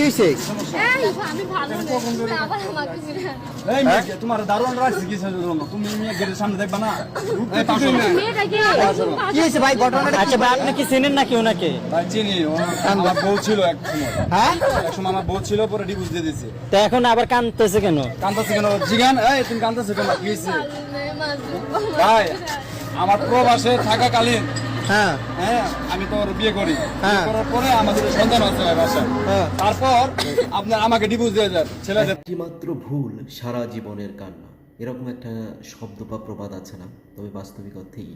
কি হয়েছে এই, আমি ভালো না তুমি আবার আমাকে ঘুরে এই মেয়ে, তোমার দারোয়ান রাখছি কিসের তুমি গেটের সামনে দেখবা না? এই পাঁচশো মেয়েটা কে কি হয়েছে ভাই ঘটনাটা আচ্ছা ভাই আপনি কি চেনেন নাকি ওনাকে? ভাই চিনি। ও আমার বউ ছিল এক সময়। হ্যাঁ? এক সময় আমার বউ ছিল পরে ডিভোর্স দিয়ে দিয়েছে তো এখন আবার কানতেছে কেন? কান্দাছে কেন? জিগান এই তুমি কান্দাছে কেন? কি হয়েছে ভাই আমার প্রবাসে থাকাকালীন হ্যাঁ হ্যাঁ আমি তো ওর বিয়ে করি হ্যাঁ। বিয়ে করার পরে আমাদের সন্তান আছে ভাই বাসায় হ্যাঁ। তারপর আপনার আমাকে ডিভোর্স দিয়ে দেন ছেলেদের একটিমাত্র ভুল সারা জীবনের কান্না এরকম একটা শব্দ বা প্রবাদ আছে না তবে বাস্তবিক অর্থেই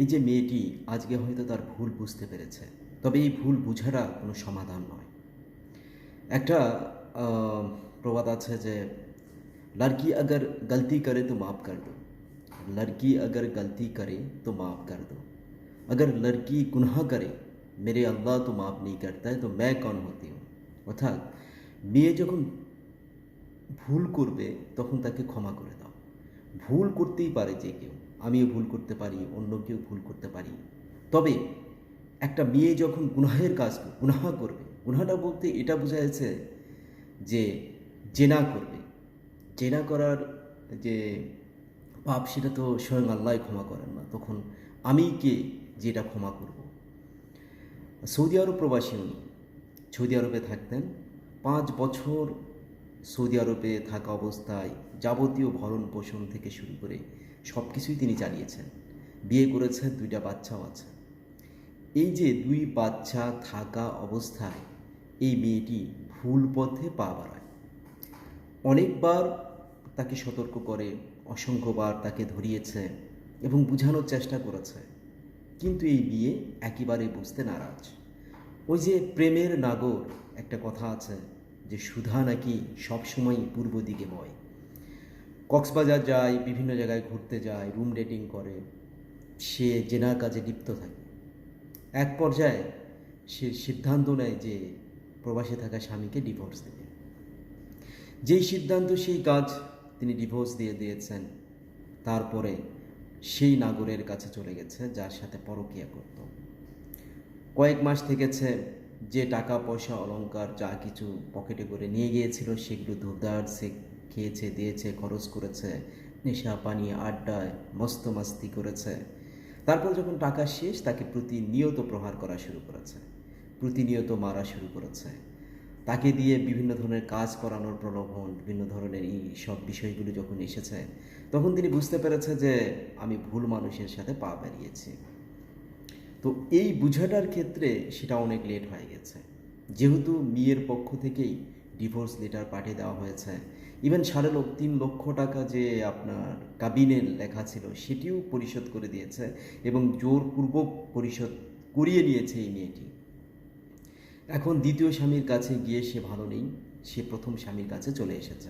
এই যে মেয়েটি আজকে হয়তো তার ভুল বুঝতে পেরেছে তবে এই ভুল বোঝাটা কোনো সমাধান নয় একটা আহ, প্রবাদ আছে যে লড়কি अगर गलती करे तो माफ़ कर दो लड़की अगर गलती करे तो माफ़ कर दो अगर लड़की गुनाह करे मेरे अल्लाह तो माफ़ नहीं करता है तो मैं कौन होती हूँ অর্থাৎ মেয়ে যখন ভুল করবে তখন তাকে ক্ষমা করে দাও ভুল করতেই পারে যে কেউ আমিও ভুল করতে পারি অন্য কেউ ভুল করতে পারি তবে একটা মেয়ে যখন গুনাহের কাজ গুনাহা করবে গুনাহটা বলতে এটা বোঝা যাচ্ছে যে জেনা করবে জেনা করার যে পাপ সেটা তো স্বয়ং আল্লাহ ক্ষমা করেন না তখন আমি কে যেটা ক্ষমা করব। সৌদি আরব প্রবাসী উনি। সৌদি আরবে থাকতেন। পাঁচ বছর সৌদি আরবে থাকা অবস্থায় যাবতীয় ভরণ পোষণ থেকে শুরু করে সব কিছুই তিনি চালিয়েছেন। বিয়ে করেছেন দুইটা বাচ্চাও আছে। এই যে দুই বাচ্চা থাকা অবস্থায় এই মেয়েটি ভুল পথে পা বাড়ায়। অনেকবার তাকে সতর্ক করে, অসংখ্যবার তাকে ধরিয়েছে এবং বোঝানোর চেষ্টা করেছে। কিন্তু এই বিয়ে একেবারে বুঝতে নারাজ। ওই যে প্রেমের নাগর, একটা কথা আছে যে সুধা নাকি সবসময় পূর্ব দিকে বয়। কক্সবাজার যায়, বিভিন্ন জায়গায় ঘুরতে যায় রুম ডেটিং করে। সে জেনার কাজে লিপ্ত থাকে। এক পর্যায়ে সে সিদ্ধান্ত নেয় যে প্রবাসে থাকা স্বামীকে ডিভোর্স দেবে। যেই সিদ্ধান্ত, সেই কাজ তিনি ডিভোর্স দিয়ে দিয়েছেন। তারপরে সেই নাগরের কাছে চলে গেছে, যার সাথে পরকিয়া করত। কয়েক মাস থেকেছে যে টাকা, পয়সা, অলংকার, যা কিছু পকেটে করে নিয়ে গিয়েছিল, সেগুলো ধুরধার সে খেয়েছে, দিয়েছে, খরচ করেছে, নেশা, পানি, আড্ডায় মস্ত মাস্তি করেছে। তারপর যখন টাকা শেষ, তাকে প্রতিনিয়ত প্রহার করা শুরু করেছে, প্রতিনিয়ত মারা শুরু করেছে। তাকে দিয়ে বিভিন্ন ধরনের কাজ করানোর প্রলোভন, বিভিন্ন ধরনের এই সব বিষয়গুলো যখন এসেছে, তখন তিনি বুঝতে পেরেছে যে আমি ভুল মানুষের সাথে পা বাড়িয়েছি। তো এই বুঝাটার ক্ষেত্রে সেটা অনেক লেট হয়ে গেছে। যেহেতু মেয়ের পক্ষ থেকেই ডিভোর্স লেটার পাঠিয়ে দেওয়া হয়েছে ইভেন সাড়ে লোক তিন লক্ষ টাকা যে আপনার কাবিনের লেখা ছিল সেটিও পরিশোধ করে দিয়েছে এবং জোরপূর্বক পরিশোধ করিয়ে নিয়েছে এই মেয়েটি। এখন দ্বিতীয় স্বামীর কাছে গিয়ে সে ভালো নেই, সে প্রথম স্বামীর কাছে চলে এসেছে।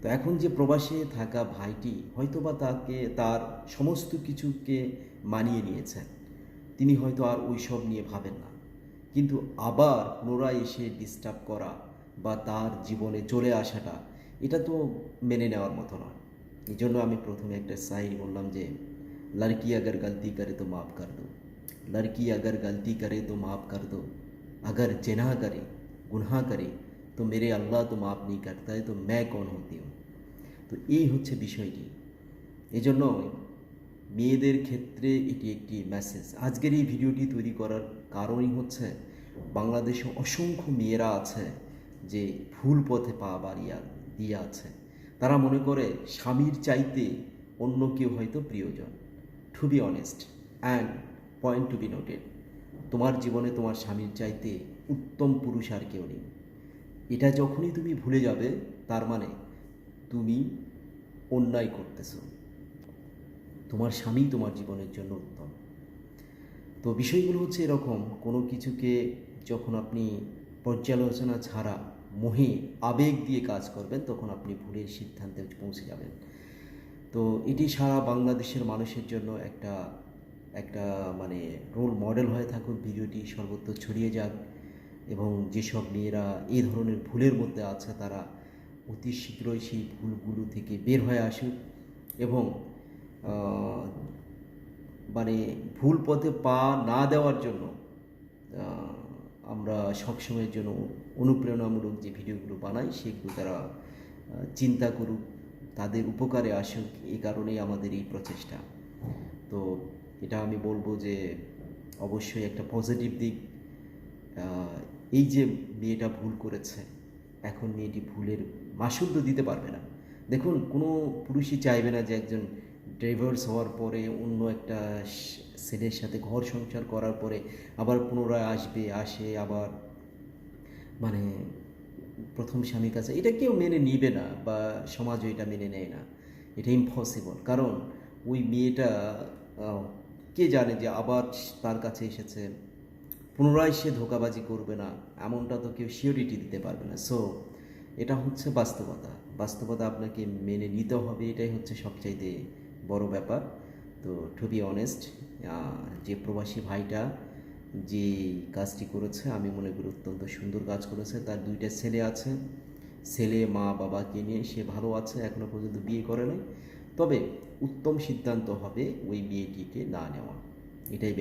তো এখন যে প্রবাসে থাকা ভাইটি হয়তোবা তাকে, তার সমস্ত কিছুকে মানিয়ে নিয়েছেন তিনি হয়তো আর ওই সব নিয়ে ভাবেন না। কিন্তু আবার পুনরায় এসে ডিস্টার্ব করা বা তার জীবনে চলে আসাটা, এটা তো মেনে নেওয়ার মতো নয়। এই জন্য আমি প্রথমে একটা সাইন বললাম যে, লড়কি আগর গলতি করে তো মাফ কর দো। লড়কি আগর গলতি করে তো মাফ কর দো। अगर जिना करे गुनाह करे তো মেরে আল্লাহ তো মাফ নেই করতা है तो मैं कौन होती हूँ তো এই হচ্ছে বিষয়টি এজন্য মেয়েদের ক্ষেত্রে এটি একটি মেসেজ আজকের এই ভিডিওটি তৈরি করার কারণই হচ্ছে বাংলাদেশে অসংখ্য মেয়েরা আছে যে ভুল পথে পা বাড়িয়া দিয়ে আছে তারা মনে করে স্বামীর চাইতে অন্য কেউ হয়তো প্রিয়জন to be honest and point to be noted তোমার জীবনে তোমার স্বামীর চাইতে উত্তম পুরুষ আর কেউ নেই। এটা যখনই তুমি ভুলে যাবে, তার মানে তুমি অন্যায় করতেছ। তোমার স্বামী তোমার জীবনের জন্য উত্তম। তো বিষয়গুলো হচ্ছে এরকম, কোনো কিছুকে যখন আপনি পর্যালোচনা ছাড়া মোহে আবেগ দিয়ে কাজ করবেন, তখন আপনি ভুলের সিদ্ধান্তে পৌঁছে যাবেন। তো এটি সারা বাংলাদেশের মানুষের জন্য একটা একটা মানে রোল মডেল হয়ে থাকুক, ভিডিওটি সর্বত্র ছড়িয়ে যাক এবং যেসব মেয়েরা এই ধরনের ভুলের মধ্যে আছে তারা অতি শীঘ্রই সেই ভুলগুলো থেকে বের হয়ে আসুক এবং মানে ভুল পথে পা না দেওয়ার জন্য আমরা সবসময়ের জন্য অনুপ্রেরণামূলক যে ভিডিওগুলো বানাই সেগুলো তারা চিন্তা করুক, তাদের উপকারে আসুক এই কারণেই আমাদের এই প্রচেষ্টা। তো এটা আমি বলব যে অবশ্যই একটা পজিটিভ দিক। এই যে মেয়েটা ভুল করেছে, এখন মেয়েটি ভুলের মাসুল তো দিতে পারবে না। দেখুন, কোনো পুরুষই চাইবে না যে একজন ড্রাইভার্স হওয়ার পরে অন্য একটা ছেলের সাথে ঘর সংসার করার পরে আবার পুনরায় আসবে, আসে আবার মানে প্রথম স্বামীর কাছে। এটা কেউ মেনে নিবে না বা সমাজও এটা মেনে নেয় না। এটা ইম্পসিবল কারণ ওই মেয়েটা কে জানে যে আবার তার কাছে এসেছে? পুনরায় সে ধোকাবাজি করবে না, এমনটা তো কেউ শিওরিটি দিতে পারবে না। সো এটা হচ্ছে বাস্তবতা। বাস্তবতা আপনাকে মেনে নিতে হবে, এটাই হচ্ছে সবচাইতে বড় ব্যাপার। তো টু বি অনেস্ট যে প্রবাসী ভাইটা যে কাজটি করেছে, আমি মনে করি অত্যন্ত সুন্দর কাজ করেছে। তার দুইটা ছেলে আছে। ছেলে, মা, বাবাকে নিয়ে সে ভালো আছে, এখনও পর্যন্ত বিয়ে করে নাই। তবে উত্তম সিদ্ধান্ত হবে ওই বিয়েটিকে না নেওয়া। এটাই